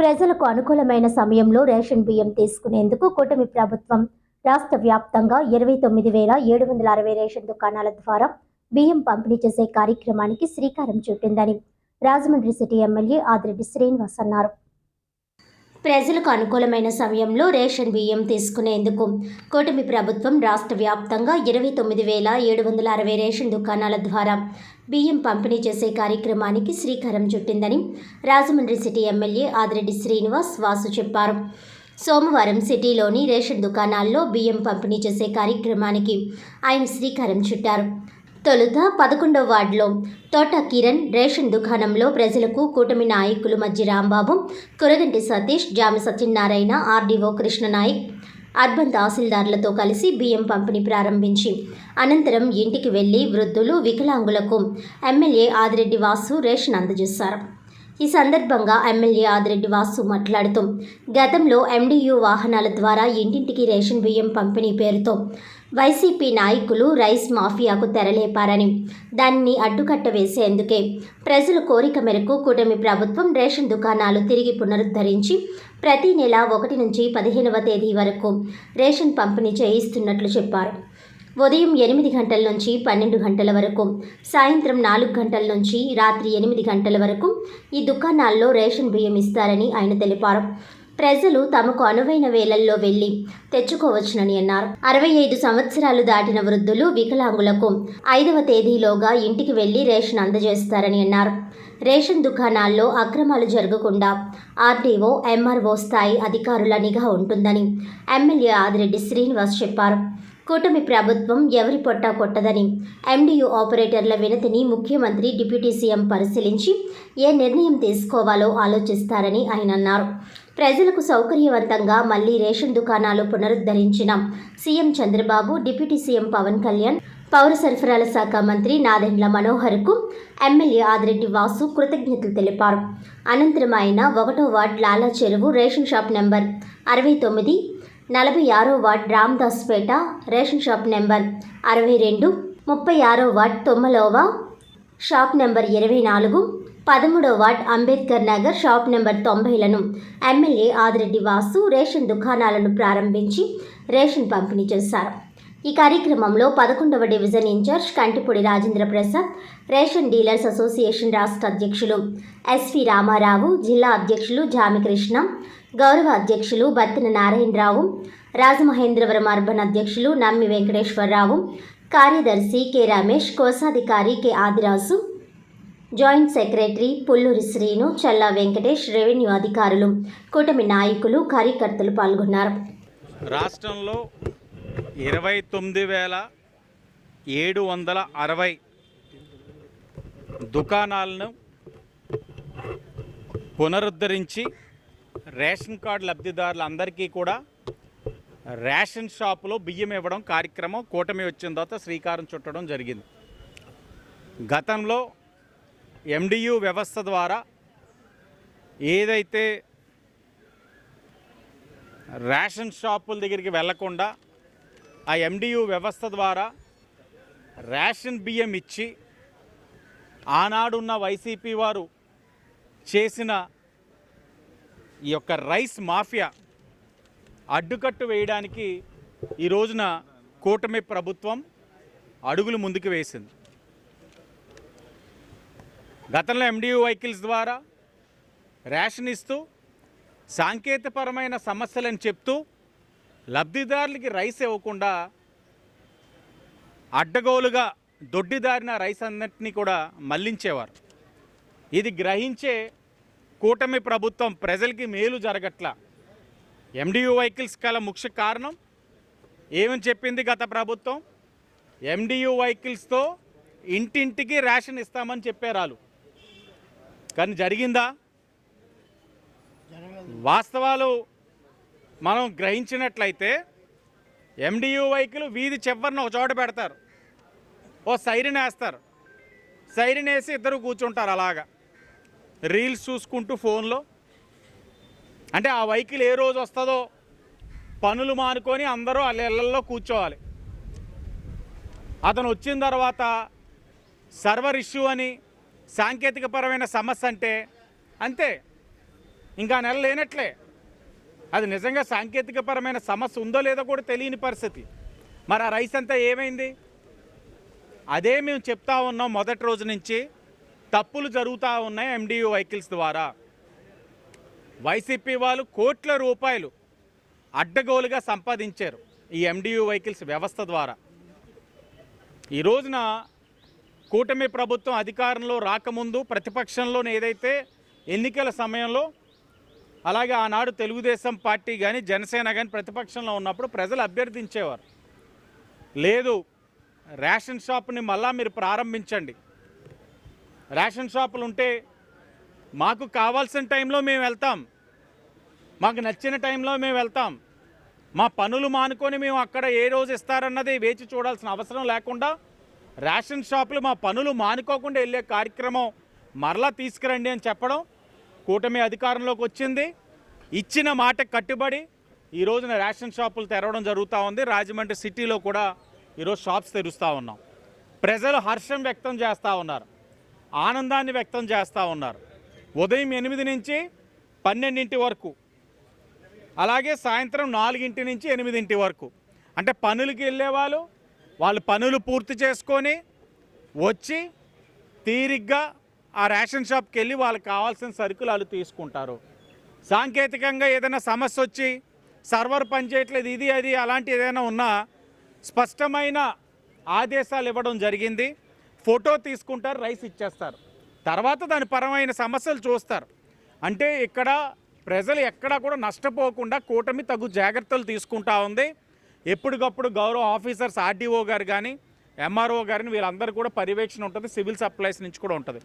ప్రజలకు అనుకూలమైన సమయంలో రేషన్ బియ్యం తీసుకునేందుకు కూటమి ప్రభుత్వం రాష్ట్ర వ్యాప్తంగా ఇరవై తొమ్మిది వేల ఏడు వందల అరవై రేషన్ దుకాణాల ద్వారా బియ్యం పంపిణీ చేసే కార్యక్రమానికి శ్రీకారం చుట్టిందని రాజమండ్రి సిటీ ఎమ్మెల్యే ఆదిరెడ్డి శ్రీనివాస్ అన్నారు. ప్రజలకు అనుకూలమైన సమయంలో రేషన్ బియ్యం తీసుకునేందుకు కూటమి ప్రభుత్వం రాష్ట్ర వ్యాప్తంగా ఇరవై తొమ్మిది వేల ఏడు వందల అరవై రేషన్ దుకాణాల ద్వారా బియ్యం పంపిణీ చేసే కార్యక్రమానికి శ్రీకారం చుట్టిందని రాజమండ్రి సిటీ ఎమ్మెల్యే ఆదిరెడ్డి శ్రీనివాస్ వాసు చెప్పారు. సోమవారం సిటీలోని రేషన్ దుకాణాల్లో బియ్యం పంపిణీ చేసే కార్యక్రమానికి ఆయన శ్రీకారం చుట్టారు. తొలుత పదకొండవ వార్డులో తోట కిరణ్ రేషన్ దుకాణంలో ప్రజలకు కూటమి నాయకులు మధ్య రాంబాబు కురగంటి సతీష్ జామి సత్యనారాయణ ఆర్డీఓ కృష్ణనాయక్ అర్బన్ తహసీల్దార్లతో కలిసి బియ్యం పంపిణీ ప్రారంభించి అనంతరం ఇంటికి వెళ్ళి వృద్ధులు వికలాంగులకు ఎమ్మెల్యే ఆదిరెడ్డి వాసు రేషన్ అందజేశారు. ఈ సందర్భంగా ఎమ్మెల్యే ఆదిరెడ్డి వాసు మాట్లాడుతూ గతంలో ఎండియు వాహనాల ద్వారా ఇంటింటికి రేషన్ బియ్యం పంపిణీ పేరుతో వైసీపీ నాయకులు రైస్ మాఫియాకు తెరలేపారని దాన్ని అడ్డుకట్ట వేసేందుకే ప్రజల కోరిక మేరకు కూటమి ప్రభుత్వం రేషన్ దుకాణాలు తిరిగి పునరుద్ధరించి ప్రతి నెల ఒకటి నుంచి పదిహేనవ తేదీ వరకు రేషన్ పంపిణీ చేయిస్తున్నట్లు చెప్పారు. ఉదయం ఎనిమిది గంటల నుంచి పన్నెండు గంటల వరకు సాయంత్రం నాలుగు గంటల నుంచి రాత్రి ఎనిమిది గంటల వరకు ఈ దుకాణాల్లో రేషన్ బియ్యం ఇస్తారని ఆయన తెలిపారు. ప్రజలు తమకు అనువైన వేళల్లో వెళ్ళి తెచ్చుకోవచ్చునని అన్నారు. అరవై ఐదు సంవత్సరాలు దాటిన వృద్ధులు వికలాంగులకు ఐదవ తేదీలోగా ఇంటికి వెళ్ళి రేషన్ అందజేస్తారని అన్నారు. రేషన్ దుకాణాల్లో అక్రమాలు జరగకుండా ఆర్డీఓ ఎంఆర్ఓ స్థాయి అధికారుల నిఘా ఉంటుందని ఎమ్మెల్యే ఆదిరెడ్డి శ్రీనివాస్ చెప్పారు. కూటమి ప్రభుత్వం ఎవరి పొట్టా కొట్టదని ఎండియు ఆపరేటర్ల వినతిని ముఖ్యమంత్రి డిప్యూటీ సీఎం పరిశీలించి ఏ నిర్ణయం తీసుకోవాలో ఆలోచిస్తారని ఆయన అన్నారు. ప్రజలకు సౌకర్యవంతంగా మళ్ళీ రేషన్ దుకాణాలు పునరుద్ధరించిన CM Chandrababu deputy CM Pawan Kalyan పౌర సరఫరాల శాఖ మంత్రి నాదెండ్ల మనోహర్కు ఎమ్మెల్యే ఆదిరెడ్డి వాసు కృతజ్ఞతలు తెలిపారు. అనంతరం ఆయన ఒకటో వార్డ్ లాలా చెరువు రేషన్ షాప్ నెంబర్ అరవై తొమ్మిది నలభై ఆరో ward Ramdaspet ration shop number అరవై రెండు ముప్పై ఆరో వార్డ్ తొమ్మలోవా షాప్ నెంబర్ ఇరవై నాలుగు పదమూడో ward Ambedkar Nagar shop number తొంభైలను MLA Adireddy Vasu ration దుకాణాలను ప్రారంభించి రేషన్ పంపిణీ చేశారు. ఈ కార్యక్రమంలో పదకొండవ division incharge Kantipudi Rajendra Prasad ration dealers association రాష్ట్ర అధ్యక్షులు ఎస్వి రామారావు జిల్లా అధ్యక్షులు జామికృష్ణ గౌరవ అధ్యక్షులు బత్తిన నారాయణరావు రాజమహేంద్రవరం అర్బన్ అధ్యక్షులు నమ్మి వెంకటేశ్వరరావు కార్యదర్శి కె రమేష్ కోశాధికారి K Adiraju joint secretary Pulluri Srinu Challa Venkatesh revenue అధికారులు కూటమి నాయకులు కార్యకర్తలు పాల్గొన్నారు. రాష్ట్రంలో ఇరవై తొమ్మిది వేల ఏడు వందల అరవై దుకాణాలను పునరుద్ధరించి రేషన్ కార్డు లబ్ధిదారులందరికీ కూడా రేషన్ షాపులో బియ్యం ఇవ్వడం కార్యక్రమం కూటమి వచ్చిన తర్వాత శ్రీకారం చుట్టడం జరిగింది. గతంలో ఎండియు వ్యవస్థ ద్వారా ఏదైతే రేషన్ షాపుల దగ్గరికి వెళ్ళకుండా ఆ ఎండియు వ్యవస్థ ద్వారా రేషన్ బియ్యం ఇచ్చి ఆనాడున్న వైసీపీ వారు చేసిన ఈ యొక్క రైస్ మాఫియా అడ్డుకట్టు వేయడానికి ఈ రోజున కూటమి ప్రభుత్వం అడుగులు ముందుకు వేసింది. గతంలో ఎండియు వెహికల్స్ ద్వారా రేషన్ ఇస్తూ సాంకేతికపరమైన సమస్యలను చెప్తూ లబ్ధిదారులకి రైస్ ఇవ్వకుండా అడ్డగోలుగా దొడ్డిదారిన రైస్ అన్నింటినీ కూడా మళ్ళించేవారు. ఇది గ్రహించే కూటమి ప్రభుత్వం ప్రజలకి మేలు జరగట్లా. ఎండియు వెహికల్స్ కల ముఖ్య కారణం ఏమని చెప్పింది గత ప్రభుత్వం? ఎండియు వెహికల్స్తో ఇంటింటికి రేషన్ ఇస్తామని చెప్పారు కానీ జరిగిందా? వాస్తవాలు మనం గ్రహించినట్లయితే ఎండియు వైకులు వీధి చివరిన ఒక చోట పెడతారు. ఓ సైరన్ వేస్తారు. సైరన్ వేసి ఇద్దరు కూర్చుంటారు అలాగా. రీల్స్ చూసుకుంటూ ఫోన్లో. అంటే ఆ వెహికల్ ఏ రోజు వస్తుందో పనులు మానుకొని అందరూ వాళ్ళ ఇళ్ళల్లో కూర్చోవాలి. అతను వచ్చిన తర్వాత సర్వర్ ఇష్యూ అని సాంకేతికపరమైన సమస్య అంటే అంతే. ఇంకా నెల లేనట్లే. అది నిజంగా సాంకేతికపరమైన సమస్య ఉందో లేదో కూడా తెలియని పరిస్థితి. మరి ఆ రైస్ అంతా ఏమైంది? అదే మేము చెప్తా ఉన్నాం మొదటి రోజు నుంచి తప్పులు జరుగుతూ ఉన్నాయి ఎండియు వెహికల్స్ ద్వారా. వైసీపీ వాళ్ళు కోట్ల రూపాయలు అడ్డగోలుగా సంపాదించారు ఈ ఎండియు వెహికల్స్ వ్యవస్థ ద్వారా. ఈ రోజున కూటమి ప్రభుత్వం అధికారంలో రాకముందు ప్రతిపక్షంలో ఏదైతే ఎన్నికల సమయంలో అలాగే ఆనాడు తెలుగుదేశం పార్టీ కానీ జనసేన కానీ ప్రతిపక్షంలో ఉన్నప్పుడు ప్రజలు అభ్యర్థించేవారు. లేదు రేషన్ షాప్ని మళ్ళా మీరు ప్రారంభించండి. రేషన్ షాపులు ఉంటే మాకు కావాల్సిన టైంలో మేము వెళ్తాం. మాకు నచ్చిన టైంలో మేము వెళ్తాం. మా పనులు మానుకొని మేము అక్కడ ఏ రోజు ఇస్తారన్నది వేచి చూడాల్సిన అవసరం లేకుండా రేషన్ షాపులు మా పనులు మానుకోకుండా వెళ్ళే కార్యక్రమం మరలా తీసుకురండి అని చెప్పడం కూటమి అధికారంలోకి వచ్చింది. ఇచ్చిన మాట కట్టుబడి ఈ రోజున రేషన్ షాపులు తెరవడం జరుగుతూ ఉంది. రాజమండ్రి సిటీలో కూడా ఈరోజు షాప్స్ తెరుస్తూ ఉన్నాం. ప్రజలు హర్షం వ్యక్తం చేస్తూ ఉన్నారు. ఆనందాన్ని వ్యక్తం చేస్తూ ఉన్నారు. ఉదయం ఎనిమిది నుంచి పన్నెండింటి వరకు అలాగే సాయంత్రం నాలుగింటి నుంచి ఎనిమిదింటి వరకు. అంటే పనులకి వెళ్ళేవాళ్ళు వాళ్ళు పనులు పూర్తి చేసుకొని వచ్చి తీరిగ్గా ఆ రేషన్ షాప్కి వెళ్ళి వాళ్ళకి కావాల్సిన సరుకులు వాళ్ళు తీసుకుంటారు. సాంకేతికంగా ఏదైనా సమస్య వచ్చి సర్వర్ పనిచేయట్లేదు ఇది అది అలాంటి ఏదైనా ఉన్నా స్పష్టమైన ఆదేశాలు ఇవ్వడం జరిగింది. ఫోటో తీసుకుంటారు రైస్ ఇచ్చేస్తారు. తర్వాత దాని పరమైన సమస్యలు చూస్తారు. అంటే ఇక్కడ ప్రజలు ఎక్కడా కూడా నష్టపోకుండా కూటమి తగు జాగ్రత్తలు తీసుకుంటా ఉంది. ఎప్పటికప్పుడు గౌరవ ఆఫీసర్స్ ఆర్డీఓ గారు కానీ ఎంఆర్ఓ గారిని వీళ్ళందరూ కూడా పర్యవేక్షణ ఉంటుంది సివిల్ సప్లైస్ నుంచి కూడా ఉంటుంది.